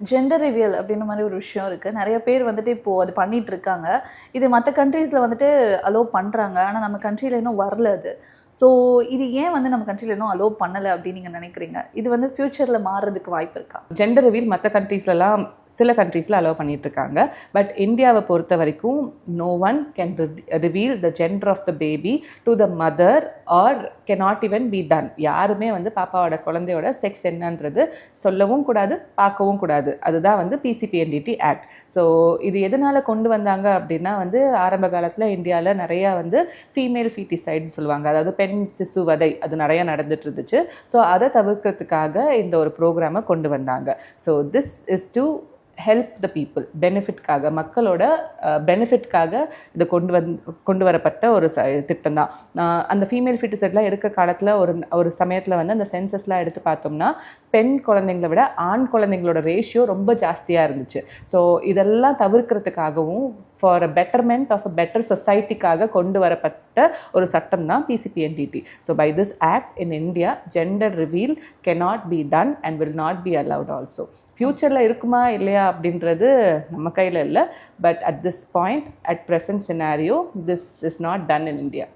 Gender reveal அப்படின்ற மாதிரி ஒரு விஷயம் இருக்குது நிறைய பேர் வந்துட்டு இப்போது அது பண்ணிகிட்டு இருக்காங்க. இது மற்ற கண்ட்ரீஸில் வந்துட்டு அலோவ் பண்ணுறாங்க ஆனால் நம்ம கண்ட்ரியில் இன்னும் வரல அது. ஸோ இது ஏன் வந்து நம்ம கண்ட்ரியில் இன்னும் அலோவ் பண்ணலை அப்படின்னு நீங்கள் நினைக்கிறீங்க? இது வந்து ஃப்யூச்சரில் மாறுறதுக்கு வாய்ப்பு இருக்கா? ஜெண்டர் ரிவீல் மற்ற கண்ட்ரீஸ்லலாம் சில கண்ட்ரீஸில் அலோவ் பண்ணிட்டு இருக்காங்க. பட் இந்தியாவை பொறுத்த வரைக்கும் no one can reveal the gender of the baby to the mother or cannot even be done யாருமே வந்து பாப்பாவோட குழந்தையோட செக்ஸ் என்னன்றது சொல்லவும் கூடாது பார்க்கவும் கூடாது. அதுதான் வந்து பிசிபிஎன்டிடி ஆக்ட் ஸோ இது எதனால கொண்டு வந்தாங்க அப்படின்னா வந்து ஆரம்ப காலத்தில் இந்தியாவில் நிறையா வந்து ஃபீமேல் ஃபீட்டிசைட்னு சொல்லுவாங்க. அதாவது பெண் சிசுவதை அது நிறைய நடந்துட்டு இருந்துச்சு ஸோ அதை தவிர்க்கிறதுக்காக இந்த ஒரு ப்ரோக்ராமை கொண்டு வந்தாங்க. So this is to help the people பெனிஃபிட்காக மக்களோட பெனிஃபிட்காக இது கொண்டு வந் கொண்டு வரப்பட்ட ஒரு ச திட்டம் தான் அந்த ஃபீமேல் ஃபிட்டிசெட்லாம் இருக்க காலத்தில் ஒரு ஒரு சமயத்தில் வந்து அந்த சென்சஸ்லாம் எடுத்து பார்த்தோம்னா பெண் குழந்தைங்களை விட ஆண் குழந்தைங்களோட ரேஷியோ ரொம்ப ஜாஸ்தியாக இருந்துச்சு. ஸோ இதெல்லாம் தவிர்க்கிறதுக்காகவும் for a betterment of a better சொசைட்டிக்காக கொண்டு வரப்பட்ட ஒரு சட்டம் தான் PCPNDT so by this act in India gender reveal cannot be done and will not be allowed also ஃப்யூச்சரில் இருக்குமா இல்லையா அப்படின்றது நம்ம கையில் இல்லை. But at this point at present scenario this is not done in India